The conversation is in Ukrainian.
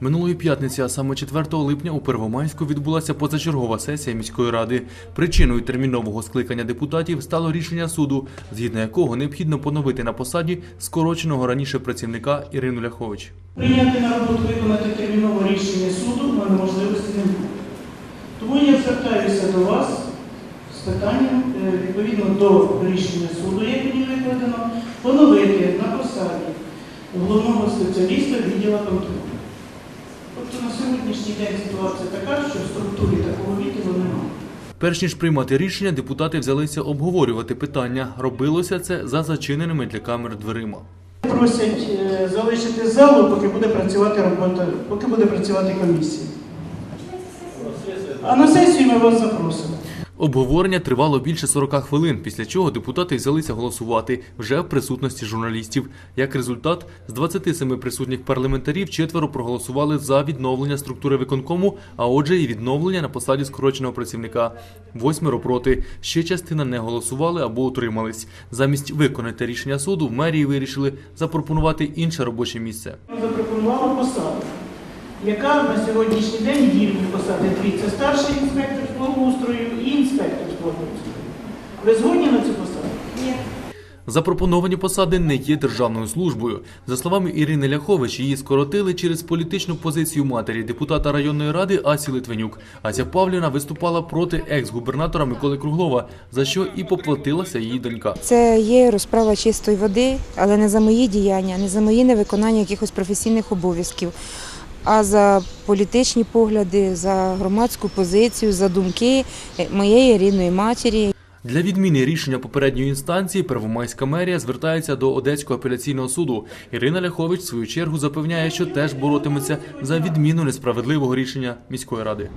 Минулої п'ятниці, а саме 4 липня, у Первомайську відбулася позачергова сесія міської ради. Причиною термінового скликання депутатів стало рішення суду, згідно якого необхідно поновити на посаді скороченого раніше працівника Ірину Ляхович. Прийняти на роботу виконати термінове рішення суду мене можливості не буде. Тому я звертаюся до вас з питанням, е, відповідно до рішення суду, як мені викладено, поновити на посаді головного спеціаліста відділу контролю. Тобто на сьогоднішній день ситуація така, що в структурі такого відділу немає. Перш ніж приймати рішення, депутати взялися обговорювати питання. Робилося це за зачиненими для камер дверима. Просять е, залишити залу, поки буде працювати робота, поки буде працювати комісія. А на сесію ми вас запросимо. Обговорення тривало більше 40 хвилин, після чого депутати взялися голосувати вже в присутності журналістів. Як результат, з 27 присутніх парламентарів четверо проголосували за відновлення структури виконкому, а отже, і відновлення на посаді скороченого працівника. Восьмеро проти. Ще частина не голосували або утримались. Замість виконати рішення суду в мерії вирішили запропонувати інше робоче місце. запропонувала посаду, яка на сьогоднішній день є дві посади. Дві це старший інспектор з благоустрою і інспектор з благоустрою. Ви згодні на цю посаду? Ні. Запропоновані посади не є державною службою. За словами Ірини Ляхович, її скоротили через політичну позицію матері депутата районної ради Асі Литвинюк. Ася Павлівна виступала проти екс-губернатора Миколи Круглова, за що і поплатилася її донька. Це є розправа чистої води, але не за мої діяння, не за мої невиконання якихось професійних обов'язків, а за політичні погляди, за громадську позицію, за думки моєї рідної матері. Для відміни рішення попередньої інстанції Первомайська мерія звертається до Одеського апеляційного суду. Ірина Ляхович в свою чергу запевняє, що теж боротиметься за відміну несправедливого рішення міської ради.